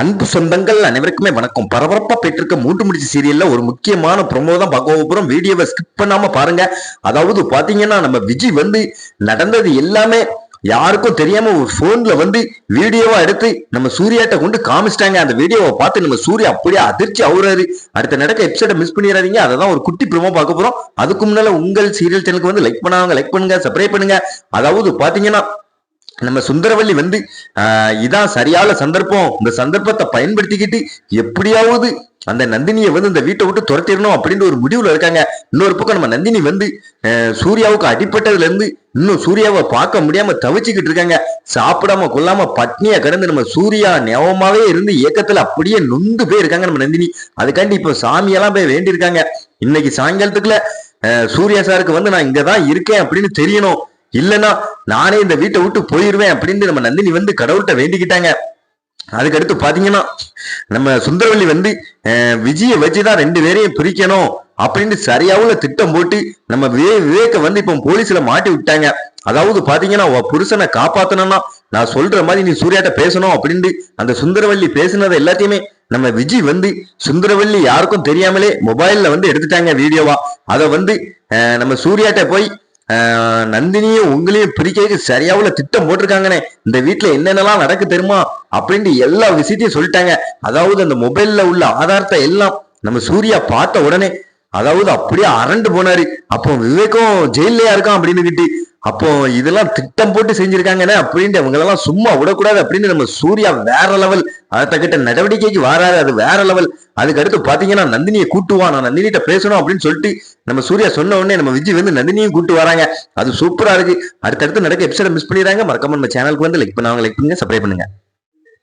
அன்பு சொந்தங்கள் அனைவருக்குமே வணக்கம். பரபரப்பா பெற்றிருக்க மூன்று முடிச்சு சீரியல்ல ஒரு முக்கியமான ப்ரொமோ தான் பார்க்க போறோம் வீடியோவை ஸ்கிப் பண்ணாம பாருங்க. அதாவது பாத்தீங்கன்னா நம்ம விஜய் வந்து நடந்தது எல்லாமே யாருக்கும் தெரியாம ஒரு போன்ல வந்து வீடியோவா எடுத்து நம்ம சூர்யாட்ட கொண்டு காமிச்சிட்டாங்க. அந்த வீடியோவை பார்த்து நம்ம சூர்யா அப்படியே அதிர்ச்சி அவுறாரு அடுத்த நடக்க எபிசோட மிஸ் பண்ணிடாதீங்க அதை தான் ஒரு குட்டி ப்ரோமோ பார்க்க போறோம். அதுக்கு முன்னால உங்கள் சீரியல் சேனலுக்கு வந்து லைக் பண்ணாங்க லைக் பண்ணுங்க சப்ஸ்கிரைப் பண்ணுங்க. அதாவது பாத்தீங்கன்னா நம்ம சுந்தரவல்லி வந்து இதான் சரியான சந்தர்ப்பம். இந்த சந்தர்ப்பத்தை பயன்படுத்திக்கிட்டு எப்படியாவது அந்த நந்தினியை வந்து இந்த வீட்டை விட்டு துரத்திடணும் அப்படின்ற ஒரு முடிவுல இருக்காங்க. இன்னொரு பக்கம் நம்ம நந்தினி வந்து சூர்யாவுக்கு அடிப்பட்டதுல இருந்து இன்னும் சூர்யாவை பார்க்க முடியாம தவிச்சுக்கிட்டு இருக்காங்க. சாப்பிடாம கொல்லாம பட்னியா கிடந்து நம்ம சூர்யா ஞாபகமாவே இருந்து இயக்கத்துல அப்படியே நொந்து போயிருக்காங்க நம்ம நந்தினி. அதுக்காண்டி இப்போ சாமியெல்லாம் போய் வேண்டியிருக்காங்க. இன்னைக்கு சாயங்காலத்துக்குள்ள சூர்யா சாருக்கு வந்து நான் இங்கதான் இருக்கேன் அப்படின்னு தெரியணும். இல்லைன்னா நானே இந்த வீட்டை விட்டு போயிருவேன் அப்படின்னு நம்ம நந்தினி வந்து கடவுள்கிட்ட வேண்டிக்கிட்டாங்க. அதுக்கடுத்து பாத்தீங்கன்னா நம்ம சுந்தரவல்லி வந்து அஹ், விஜயை வச்சுதான் ரெண்டு பேரையும் பிரிக்கணும் அப்படின்னு சரியாவுல திட்டம் போட்டு நம்ம விவே விவேக்க வந்து இப்போ போலீஸ்ல மாட்டி விட்டாங்க. அதாவது பாத்தீங்கன்னா உன் புருஷனை காப்பாத்தணும்னா நான் சொல்ற மாதிரி நீ சூர்யாட்ட பேசணும் அப்படின்னு அந்த சுந்தரவல்லி பேசுனது எல்லாத்தையுமே நம்ம விஜய் வந்து சுந்தரவல்லி யாருக்கும் தெரியாமலே மொபைல்ல வந்து எடுத்துட்டாங்க வீடியோவா. அதை வந்து நம்ம சூர்யாட்ட போய் நந்தினியும் உங்களையும் பிரிக்கிறதுக்கு சரியாவுல திட்டம் போட்டிருக்காங்கண்ணே இந்த வீட்டுல என்னென்னலாம் நடக்கு தெரியுமா? அப்படின்ட்டு எல்லா விஷயத்தையும் சொல்லிட்டாங்க. அதாவது அந்த மொபைல்ல உள்ள ஆதாரத்தை எல்லாம் நம்ம சூர்யா பார்த்த உடனே அதாவது அப்படியே அரண்டு போனாரு. அப்போ விவேக்கும் ஜெயிலையா இருக்கான் அப்படின்னு அப்போ இதெல்லாம் திட்டம் போட்டு செஞ்சிருக்காங்கண்ணே அப்படின்ட்டு அவங்களெல்லாம் சும்மா விடக்கூடாது அப்படின்னு நம்ம சூர்யா வேற லெவல் அடுத்த நடவடிக்கைக்கு வராது அது வேற லெவல் அதுக்கு அடுத்து பாத்தீங்கன்னா நந்தினியை கூட்டுவா நான் நந்தினிட்ட பேசணும் அப்படின்னு சொல்லிட்டு நம்ம சூர்யா சொன்ன உடனே நம்ம விஜய் வந்து நந்தினியும் கூட்டு வராங்க. அது சூப்பரா இருக்கு. அடுத்தடுத்து நடக்க எபிசோட மிஸ் பண்ணிடுறாங்க. மறக்காம நம்ம சேனலுக்கு வந்து லைக் பண்ணுவாங்க லைக் பண்ணுங்க சப்ஸ்கிரைப் பண்ணுங்க.